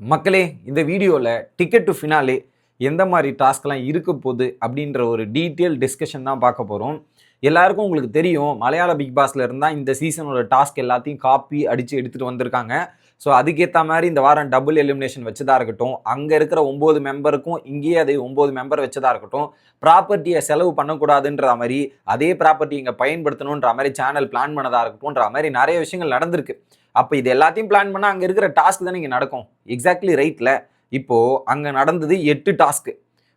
மக்களே இந்த வீடியோவில் டிக்கெட் டு ஃபினாலே எந்த மாதிரி டாஸ்க்லாம் இருக்க போகுது அப்படின்ற ஒரு டீட்டெயில் டிஸ்கஷன் தான் பார்க்க போகிறோம் எல்லாருக்கும் உங்களுக்கு தெரியும் மலையாள பிக் பாஸில் இருந்தால் இந்த சீசனோட டாஸ்க் எல்லாத்தையும் காப்பி அடித்து எடுத்துகிட்டு வந்திருக்காங்க. ஸோ அதுக்கேற்ற மாதிரி இந்த வாரம் டபுள் எலிமினேஷன் வச்சதாக இருக்கட்டும். அங்கே இருக்கிற ஒம்பது மெம்பருக்கும் இங்கேயே அதை ஒம்பது மெம்பர் வச்சதாக இருக்கட்டும். ப்ராப்பர்ட்டியை செலவு பண்ணக்கூடாதுன்ற மாதிரி அதே ப்ராப்பர்ட்டி இங்கே பயன்படுத்தணுன்ற மாதிரி சேனல் பிளான் பண்ணதா இருக்கட்டும்ன்ற மாதிரி நிறைய விஷயங்கள் நடந்திருக்கு. அப்போ இது எல்லாத்தையும் பிளான் பண்ணால் அங்கே இருக்கிற டாஸ்க் தானே இங்கே நடக்கும். எக்ஸாக்ட்லி ரைட்டில் இப்போது அங்கே நடந்தது எட்டு டாஸ்க்கு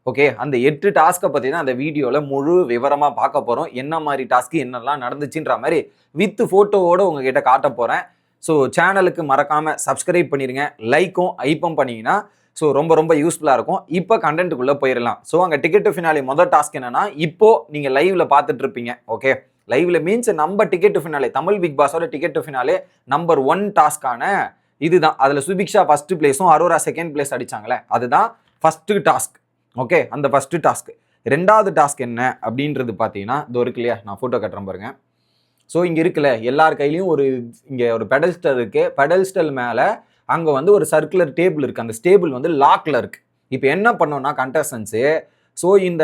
ஓகே அந்த எட்டு டாஸ்க்கை பற்றி தான் அந்த வீடியோவில் முழு விவரமாக பார்க்க போகிறோம் என்ன மாதிரி டாஸ்க்கு என்னெல்லாம் நடந்துச்சுன்ற மாதிரி வித் ஃபோட்டோவோடு உங்ககிட்ட காட்ட போகிறேன் ஸோ சேனலுக்கு மறக்காமல் சப்ஸ்கிரைப் பண்ணிடுங்க லைக்கும் ஐப்பும் பண்ணிங்கன்னா ஸோ ரொம்ப ரொம்ப யூஸ்ஃபுல்லாக இருக்கும். இப்போ கண்டென்ட்டுக்குள்ளே போயிடலாம் ஸோ அங்கே டிக்கெட் டு ஃபினாலே முதல் டாஸ்க் என்னன்னா இப்போது நீங்கள் லைவில் பார்த்துட்டு இருப்பீங்க. ஓகே லைவ்ல மீன்ஸ் நம்ம ticket to finale Tamil Bigg பாஸோட ticket to finale number one டாஸ்க்கான இதுதான். அதில் சுபிக்ஷா ஃபஸ்ட்டு பிளேஸும் அரோரா செகண்ட் பிளேஸ் அடிச்சாங்களே. அதுதான் ஃபஸ்ட்டு டாஸ்க் ஓகே அந்த ஃபஸ்ட்டு டாஸ்க் ரெண்டாவது டாஸ்க் என்ன? அப்படின்றது பார்த்தீங்கன்னா இது இருக்கு இல்லையா? நான் ஃபோட்டோ கட்டுறேன் பாருங்கள் ஸோ இங்கே இருக்குல்ல எல்லார் கையிலையும் ஒரு இங்கே ஒரு பெடல்ஸ்டல் இருக்குது பெடல்ஸ்டல் மேலே அங்கே வந்து ஒரு சர்க்குலர் டேபிள் இருக்குது அந்த ஸ்டேபிள் வந்து லாக்கில் இருக்குது இப்போ என்ன பண்ணோம்னா கண்டஸ்டன்ஸு ஸோ இந்த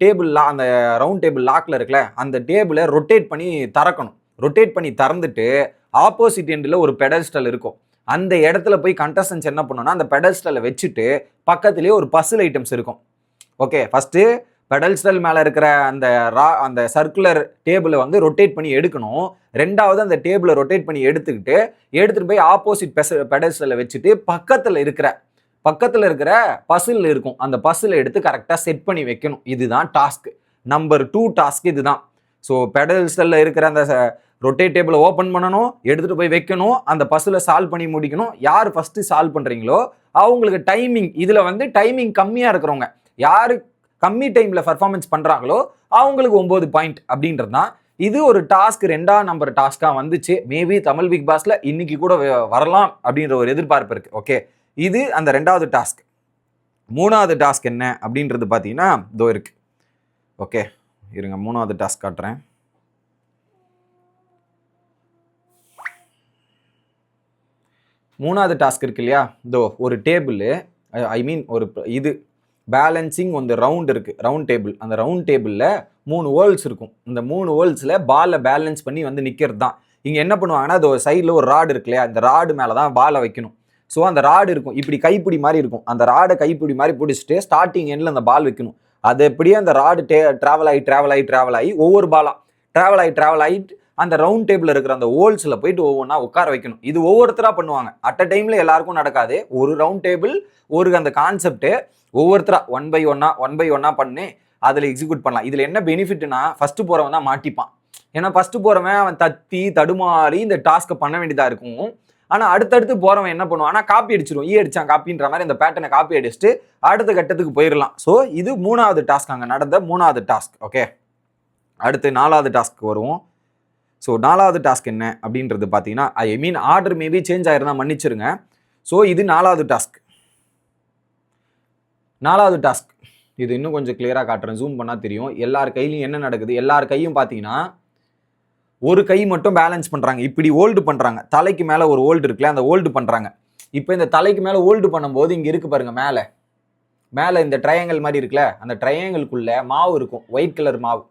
டேபிள் லா அந்த ரவுண்ட் டேபிள் லாக்கில் இருக்குல்ல அந்த டேபிளை ரொட்டேட் பண்ணி திறக்கணும். ரொட்டேட் பண்ணி திறந்துட்டு ஆப்போசிட் எண்டில் ஒரு பெடல்ஸ்டல் இருக்கும். அந்த இடத்துல போய் கண்டஸ்டன்ஸ் என்ன பண்ணணும்னா அந்த பெடல்ஸ்டலை வச்சுட்டு பக்கத்துலேயே ஒரு பசில் ஐட்டம்ஸ் இருக்கும். ஓகே ஃபஸ்ட்டு பெடல்ஸ்டல் மேலே இருக்கிற அந்த ரா அந்த சர்க்குலர் டேபிளை வந்து ரொட்டேட் பண்ணி எடுக்கணும். ரெண்டாவது அந்த டேபிளை ரொட்டேட் பண்ணி எடுத்துக்கிட்டு எடுத்துகிட்டு போய் ஆப்போசிட் பெச பெடல்ஸ்டலை வச்சுட்டு பக்கத்தில் இருக்கிற பக்கத்தில் இருக்கிற பசில் இருக்கும். அந்த பசில் எடுத்து கரெக்டாக செட் பண்ணி வைக்கணும். இதுதான் டாஸ்க் நம்பர் டூ டாஸ்க் இதுதான். ஸோ பெடல்ஸ்டலில் இருக்கிற அந்த ரொட்டேட் டேபிளை ஓப்பன் பண்ணணும் எடுத்துகிட்டு போய் வைக்கணும். அந்த பஸ்ஸில் சால்வ் பண்ணி முடிக்கணும். யார் ஃபஸ்ட்டு சால்வ் பண்ணுறீங்களோ அவங்களுக்கு டைமிங் இதில் வந்து டைமிங் கம்மியாக இருக்கிறவங்க. யார் கம்மி டைமில் பர்ஃபார்மன்ஸ் பண்ணுறாங்களோ அவங்களுக்கு ஒம்பது பாயிண்ட் அப்படின்றது தான் இது ஒரு டாஸ்க் ரெண்டாம் நம்பர் டாஸ்க்காக வந்துச்சு. மேபி தமிழ் பிக் பாஸில் இன்னைக்கு கூட வரலாம் அப்படின்ற ஒரு எதிர்பார்ப்பு இருக்குது ஓகே இது அந்த ரெண்டாவது டாஸ்க் மூணாவது டாஸ்க் என்ன அப்படின்றது பார்த்தீங்கன்னா இதோ இருக்குது ஓகே இருங்க மூணாவது டாஸ்க் காட்டுறேன். மூணாவது டாஸ்க் இருக்கு இல்லையா? இதோ ஒரு டேபிள் ஐ மீன் ஒரு இது பேலன்சிங் வந்து ரவுண்ட் இருக்குது ரவுண்ட் டேபிள் அந்த ரவுண்ட் டேபிளில் மூணு வேர்ல்ட்ஸ் இருக்கும். இந்த மூணு வேர்ல்ஸில் பாலை பேலன்ஸ் பண்ணி வந்து நிற்கிறது தான் இங்கே என்ன பண்ணுவாங்கன்னா அது ஒரு சைடில் ஒரு ராடு இருக்கு இல்லையா? அந்த ராடு மேலே தான் பாலை வைக்கணும். ஸோ அந்த ராடு இருக்கும். இப்படி கைப்பிடி மாதிரி இருக்கும். அந்த ராடை கைப்பிடி மாதிரி பிடிச்சிட்டு ஸ்டார்டிங் எண்டில் அந்த பால் வைக்கணும். அது எப்படியே அந்த ராடு டே ட்ராவல் ஆகி ட்ராவல் ஆகி ட்ராவல் ஆகி ஒவ்வொரு பாலாக ட்ராவல் ஆகி ட்ராவல் ஆகிட்டு அந்த ரவுண்ட் டேபிள் இருக்கிற அந்த ஹோல்ஸில் போயிட்டு ஒவ்வொன்றா உட்கார வைக்கணும். இது ஒவ்வொருத்தராக பண்ணுவாங்க. அட் அ டைமில் எல்லாருக்கும் நடக்காது. ஒரு ரவுண்ட் டேபிள் ஒரு அந்த கான்செப்ட்டு ஒவ்வொருத்தராக ஒன் பை ஒன்னா ஒன் பை ஒன்னா பண்ணி அதில் எக்ஸிக்யூட் பண்ணலாம். இதில் என்ன பெனிஃபிட்னா ஃபஸ்ட்டு போகிறவன் தான் மாட்டிப்பான். ஏன்னா ஃபஸ்ட்டு போகிறவன் அவன் தத்தி தடுமாறி இந்த டாஸ்க்கை பண்ண வேண்டியதாக இருக்கும். ஆனால் அடுத்தடுத்து போகிறவன் என்ன பண்ணுவான்? ஆனால் காப்பி அடிச்சிடும் ஈ e அடித்தான் காப்பின்ற மாதிரி இந்த பேட்டனை காப்பி அடிச்சுட்டு அடுத்த கட்டத்துக்கு போயிடலாம் ஸோ இது மூணாவது டாஸ்க் அங்கே நடந்த மூணாவது டாஸ்க் ஓகே அடுத்து நாலாவது டாஸ்க்கு வருவோம். ஸோ நாலாவது டாஸ்க் என்ன அப்படின்றது பார்த்தீங்கன்னா I mean order maybe change ஆயிருந்தால் மன்னிச்சிருங்க. ஸோ இது நாலாவது டாஸ்க் நாலாவது டாஸ்க் இது இன்னும் கொஞ்சம் கிளியராக காட்டுறேன். ஜூம் பண்ணால் தெரியும். எல்லார் கையிலையும் என்ன நடக்குது? எல்லார் கையும் பார்த்தீங்கன்னா ஒரு கை மட்டும் பேலன்ஸ் பண்ணுறாங்க இப்படி ஓல்டு பண்ணுறாங்க தலைக்கு மேலே ஒரு ஓல்டு இருக்குல்ல அந்த ஓல்டு பண்ணுறாங்க இப்போ இந்த தலைக்கு மேலே ஓல்டு பண்ணும்போது இங்கே இருக்கு பாருங்கள் மேலே. மேலே இந்த ட்ரையாங்கல் மாதிரி இருக்குல்ல அந்த ட்ரையாங்கிள்குள்ளே மாவு இருக்கும். ஒயிட் கலர் மாவு.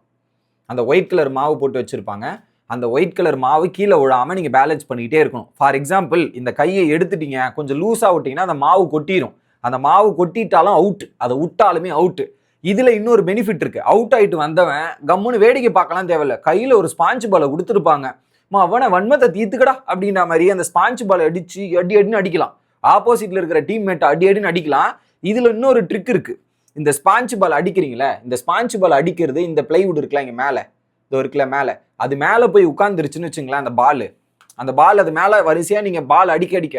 அந்த ஒயிட் கலர் மாவு போட்டு வச்சுருப்பாங்க. அந்த ஒயிட் கலர் மாவு கீழே விழாமல் நீங்கள் பேலன்ஸ் பண்ணிக்கிட்டே இருக்கணும். ஃபார் எக்ஸாம்பிள் இந்த கையை எடுத்துட்டீங்க கொஞ்சம் லூஸாக விட்டிங்கன்னா அந்த மாவு கொட்டிடும் அந்த மாவு கொட்டிட்டாலும் அவுட் அதை விட்டாலுமே அவுட்டு இதில் இன்னொரு பெனிஃபிட் இருக்குது அவுட் ஆகிட்டு வந்தவன் கம்முன்னு வேடிக்கை பார்க்கலாம் தேவையில்ல. கையில் ஒரு ஸ்பாஞ்சு பாலை கொடுத்துருப்பாங்க. மா அவனை வன்மத்தை தீர்த்துக்கடா அப்படின்ற மாதிரி அந்த ஸ்பாஞ்ச் பாலை அடித்து அடி அடின்னு அடிக்கலாம். ஆப்போசிட்டில் இருக்கிற டீம்மேட்டை அடி அடின்னு அடிக்கலாம். இதில் இன்னொரு ட்ரிக் இருக்குது இந்த ஸ்பாஞ்ச் பால் அடிக்கிறீங்களே இந்த ஸ்பாஞ்சு பால் அடிக்கிறது இந்த பிளைவுட் இருக்குல்ல இங்கே மேலே. இதோ இருக்குல்ல மேலே. அது மேலே போய் உட்காந்துருச்சுன்னு வச்சுங்களேன் அந்த பால். அந்த பால் அது மேலே வரிசையாக நீங்கள் பால் அடிக்க அடிக்க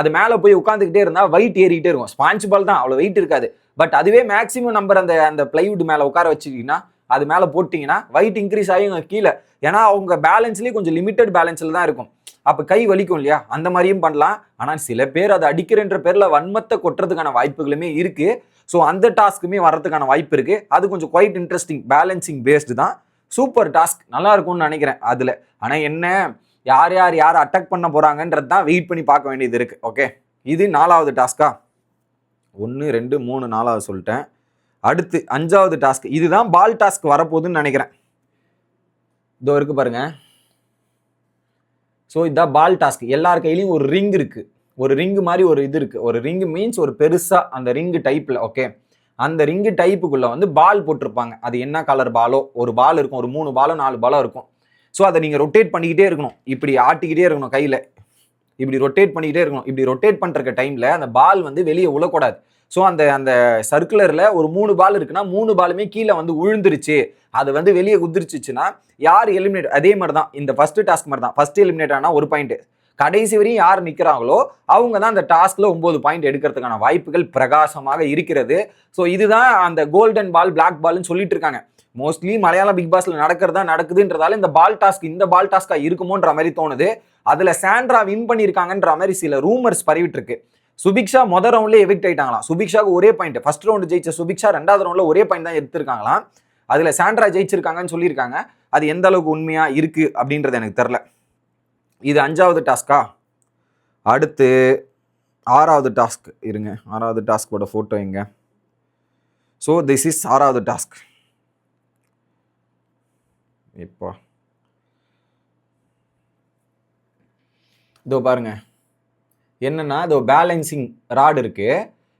அது மேலே போய் உட்காந்துக்கிட்டே இருந்தால் வெயிட் ஏறிக்கிட்டே இருக்கும். ஸ்பாஞ்ச் பால் தான் அவ்வளோ வெயிட் இருக்காது. பட் அதுவே மேக்ஸிமம் நம்பர் அந்த அந்த பிளைவுட் மேலே உட்கார வச்சுக்கிட்டீங்கன்னா அது மேலே போட்டிங்கன்னா வெயிட் இன்க்ரீஸ் ஆகி கீழே. ஏன்னா அவங்க பேலன்ஸ்லேயே கொஞ்சம் லிமிட்டட் பேலன்ஸில் தான் இருக்கும். அப்போ கை வலிக்கும் இல்லையா? அந்த மாதிரியும் பண்ணலாம். ஆனால் சில பேர் அதை அடிக்கிறன்ற பேரில் வன்மத்தை கொட்டுறதுக்கான வாய்ப்புகளுமே இருக்குது ஸோ அந்த டாஸ்க்குமே வர்றதுக்கான வாய்ப்பு இருக்குது அது கொஞ்சம் குவைட் இன்ட்ரெஸ்டிங் பேலன்சிங் பேஸ்டு தான். Super task. நல்லா இருக்கும்னு நினைக்கிறேன் அதில். ஆனால் என்ன? யார் யார் யார் அட்டாக் பண்ண போகிறாங்கன்றது தான் வெயிட் பண்ணி பார்க்க வேண்டியது இருக்குது ஓகே இது நாலாவது டாஸ்க்கா ஒன்று ரெண்டு மூணு நாலாவது சொல்லிட்டேன். அடுத்து அஞ்சாவது டாஸ்க் இதுதான் பால் டாஸ்க் வரப்போகுதுன்னு நினைக்கிறேன். இதோ இருக்கு பாருங்க. ஸோ இதுதான் பால் டாஸ்க் எல்லார் கையிலையும் ஒரு ரிங் இருக்குது ஒரு ரிங்கு மாதிரி ஒரு இது இருக்குது ஒரு ரிங்கு மீன்ஸ் ஒரு பெருசாக அந்த ரிங்கு டைப்பில் ஓகே அந்த ரிங்கு டைப்புக்குள்ள வந்து பால் போட்டிருப்பாங்க. அது என்ன கலர் பாலோ ஒரு பால் இருக்கும். ஒரு மூணு பாலோ நாலு பாலோ இருக்கும். ஸோ அதை நீங்கள் ரொட்டேட் பண்ணிக்கிட்டே இருக்கணும். இப்படி ஆட்டிக்கிட்டே இருக்கணும் கையில். இப்படி ரொட்டேட் பண்ணிக்கிட்டே இருக்கணும். இப்படி ரொட்டேட் பண்ணுறக்க டைமில் அந்த பால் வந்து வெளியே உழக்கூடாது. ஸோ அந்த அந்த சர்க்குலரில் ஒரு மூணு பால் இருக்குன்னா மூணு பாலுமே கீழே வந்து உழுந்துருச்சு. அது வந்து வெளியே குதிர்ச்சிச்சுன்னா யார் எலிமினேட் அதே மாதிரி தான் இந்த ஃபஸ்ட்டு டாஸ்க் மாதிரி தான் ஃபஸ்ட்டு எலிமினேட் ஆனால் ஒரு பாயிண்ட்டு கடைசி வரையும் யார் நிற்கிறாங்களோ அவங்க தான் அந்த டாஸ்கில் ஒம்பது பாயிண்ட் எடுக்கிறதுக்கான வாய்ப்புகள் பிரகாசமாக இருக்கிறது. ஸோ இதுதான் அந்த கோல்டன் பால் பிளாக் பால்னு சொல்லிட்டு இருக்காங்க. மோஸ்ட்லி மலையாள பிக் பாஸ்ல நடக்கிறதா நடக்குதுன்றதால இந்த பால் டாஸ்க் இந்த பால் டாஸ்கா இருக்குமோன்ற மாதிரி தோணுது. அதுல சாண்ட்ரா வின் பண்ணியிருக்காங்கன்ற மாதிரி சில ரூமர்ஸ் பரவிட்டு இருக்கு சுபிக்ஷா மொதல் ரவுண்ட்லேயே எவிக்ட் ஆயிட்டாங்களாம். சுபிக்ஷாக்கு ஒரே பாயிண்ட் ஃபர்ஸ்ட் ரவுண்ட் ஜெயிச்ச சுபிக்ஷா ரெண்டாவது ரவுண்ட்ல ஒரே பாயிண்ட் தான் எடுத்திருக்காங்களாம். அதுல சாண்ட்ரா ஜெயிச்சிருக்காங்கன்னு சொல்லியிருக்காங்க. அது எந்த அளவுக்கு உண்மையா இருக்கு அப்படின்றது எனக்கு தெரில இது அஞ்சாவது டாஸ்க்கா? அடுத்து ஆறாவது டாஸ்க். இருங்க ஆறாவது டாஸ்கோட ஃபோட்டோ எங்க ஸோ திஸ் இஸ் ஆறாவது டாஸ்க். இப்போ. இதோ பாருங்க. என்னென்னா இதோ பேலன்சிங் ராட் இருக்கு.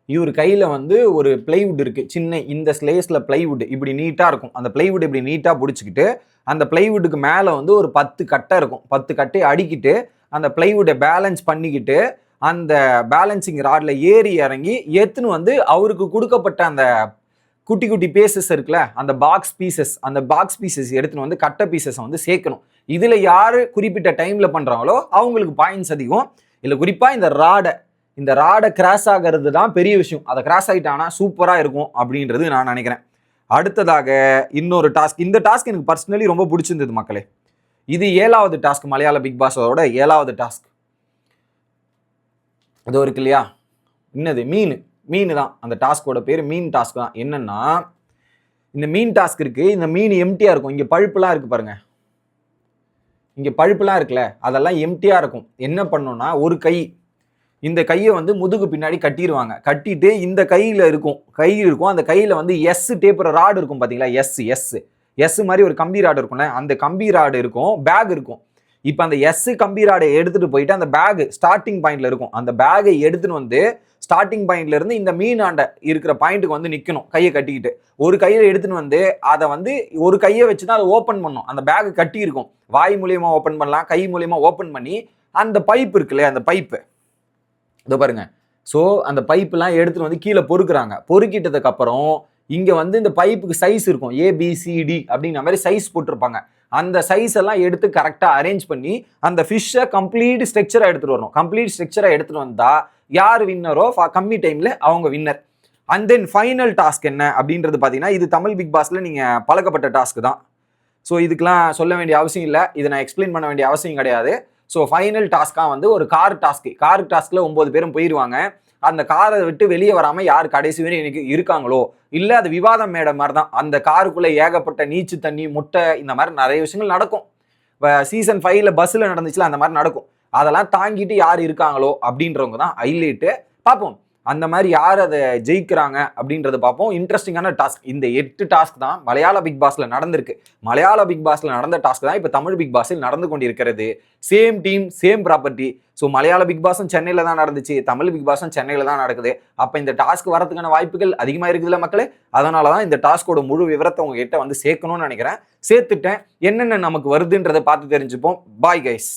இவர் கையில் வந்து ஒரு பிளைவுட் இருக்கு. சின்ன இந்த ஸ்லேஸில் பிளைவுட் இப்படி நீட்டாக இருக்கும். அந்த பிளைவுட் இப்படி நீட்டாக பிடிச்சிக்கிட்டு அந்த பிளைவுட்டுக்கு மேலே வந்து ஒரு பத்து கட்டை இருக்கும். பத்து கட்டையை அடிக்கிட்டு அந்த பிளைவுட்டை பேலன்ஸ் பண்ணிக்கிட்டு அந்த பேலன்சிங் ராடில் ஏறி இறங்கி எத்துன்னு வந்து அவருக்கு கொடுக்கப்பட்ட அந்த குட்டி குட்டி பீசஸ் இருக்குல்ல அந்த பாக்ஸ் பீசஸ் அந்த பாக்ஸ் பீசஸ் எடுத்துன்னு வந்து கட்டை பீசஸை வந்து சேர்க்கணும். இதில் யார் குறிப்பிட்ட டைமில் பண்ணுறாங்களோ அவங்களுக்கு பாயிண்ட்ஸ் அதிகம். இல்லை குறிப்பாக இந்த ராடை இந்த ராடை கிராஸ் ஆகிறது தான் பெரிய விஷயம். அதை கிராஸ் ஆகிட்டானா சூப்பராக இருக்கும் அப்படின்றது நான் நினைக்கிறேன். அடுத்ததாக இன்னொரு டாஸ்க். இந்த டாஸ்க் எனக்கு பர்சனலி ரொம்ப பிடிச்சிருந்தது மக்களே. இது ஏழாவது டாஸ்க் மலையாள பிக் பாஸோட ஏழாவது டாஸ்க். அது இருக்கு இல்லையா? என்னது? மீன். மீன் தான். அந்த டாஸ்கோட பேர் மீன் டாஸ்க் தான். என்னென்னா இந்த மீன் டாஸ்க் இருக்குது இந்த மீன் எம்டியாக இருக்கும். இங்கே பழுப்புலாம் இருக்குது பாருங்கள் இங்கே பழுப்புலாம் இருக்குல்ல. அதெல்லாம் எம்டியாக இருக்கும். என்ன பண்ணோன்னா ஒரு கை இந்த கையை வந்து முதுகு பின்னாடி கட்டிடுவாங்க கட்டிட்டு இந்த கையில் இருக்கும் கை இருக்கும். அந்த கையில் வந்து எஸ் டேப்பர் ராடு இருக்கும் பார்த்தீங்களா எஸ் எஸ் எஸ் மாதிரி ஒரு கம்பி ராடு இருக்கும்ல அந்த கம்பி ராடு இருக்கும் பேக் இருக்கும். இப்போ அந்த எஸ் கம்பி ராடை எடுத்துகிட்டு போயிட்டு அந்த பேக் ஸ்டார்டிங் பாயிண்ட்ல இருக்கும். அந்த பேகை எடுத்துன்னு வந்து ஸ்டார்டிங் பாயிண்ட்ல இருந்து இந்த மீனாண்ட இருக்கிற பாயிண்ட்டுக்கு வந்து நிற்கணும் கையை கட்டிக்கிட்டு. ஒரு கையில் எடுத்துன்னு வந்து அதை வந்து ஒரு கையை வச்சு தான் அதை ஓப்பன் பண்ணும். அந்த பேக் கட்டி இருக்கும். வாய் மூலியமாக ஓப்பன் பண்ணலாம் கை மூலியமாக ஓப்பன் பண்ணி அந்த பைப் இருக்குல்ல அந்த பைப்பு இதோ பாருங்கள் ஸோ அந்த பைப்பெலாம் எடுத்துட்டு வந்து கீழே பொறுக்குறாங்க. பொறுக்கிட்டதுக்கப்புறம் இங்கே வந்து இந்த பைப்புக்கு சைஸ் இருக்கும். ஏபிசிடி அப்படிங்கிற மாதிரி சைஸ் போட்டிருப்பாங்க. அந்த சைஸ் எல்லாம் எடுத்து கரெக்டாக அரேஞ்ச் பண்ணி அந்த ஃபிஷ்ஷை கம்ப்ளீட் ஸ்ட்ரக்சராக எடுத்துகிட்டு வரணும். கம்ப்ளீட் ஸ்ட்ரக்சராக எடுத்துகிட்டு வந்தால் யார் வின்னரோ கம்மி டைமில் அவங்க winner and then final task என்ன அப்படின்றது பார்த்தீங்கன்னா இது தமிழ் பிக் பாஸில் நீங்கள் பழக்கப்பட்ட டாஸ்க் தான். ஸோ இதுக்கெலாம் சொல்ல வேண்டிய அவசியம் இல்லை. இதை நான் எக்ஸ்பிளைன் பண்ண வேண்டிய அவசியம் கிடையாது. ஸோ ஃபைனல் டாஸ்க்காக வந்து ஒரு கார் டாஸ்க்கு கார் டாஸ்க்கில் ஒம்பது பேரும் போயிடுவாங்க அந்த காரை விட்டு வெளியே வராமல் யார் கடைசி வரை எனக்கு இருக்காங்களோ? இல்லை அது விவாதம் மேடம் மாதிரி தான் அந்த காருக்குள்ளே ஏகப்பட்ட நீச்சு தண்ணி முட்டை இந்த மாதிரி நிறைய விஷயங்கள் நடக்கும். சீசன் ஃபைவ்ல பஸ்ஸில் நடந்துச்சுல அந்த மாதிரி நடக்கும். அதெல்லாம் தாங்கிட்டு யார் இருக்காங்களோ அப்படின்றவங்க தான் ஹைலைட்டு பார்ப்போம். அந்த மாதிரி யார் அதை ஜெயிக்கிறாங்க அப்படின்றத பார்ப்போம். இன்ட்ரெஸ்டிங்கான டாஸ்க் இந்த எட்டு டாஸ்க் தான் மலையாள பிக் பாஸில் நடந்திருக்கு. மலையாள பிக் பாஸில் நடந்த டாஸ்க் தான் இப்போ தமிழ் பிக் பாஸில் நடந்து கொண்டிருக்கிறது. Same team same property so மலையாள பிக் பாஸும் சென்னையில் தான் நடந்துச்சு. தமிழ் பிக் பாஸும் சென்னையில் தான் நடக்குது. அப்போ இந்த டாஸ்க் வரதுக்கான வாய்ப்புகள் அதிகமாக இருக்குதுல்ல மக்களே? அதனால தான் இந்த டாஸ்கோட முழு விவரத்தை உங்ககிட்ட வந்து சேர்க்கணும்னு நினைக்கிறேன். சேர்த்துட்டேன். என்னென்ன நமக்கு வருதுன்றதை பார்த்து தெரிஞ்சுப்போம். Bye guys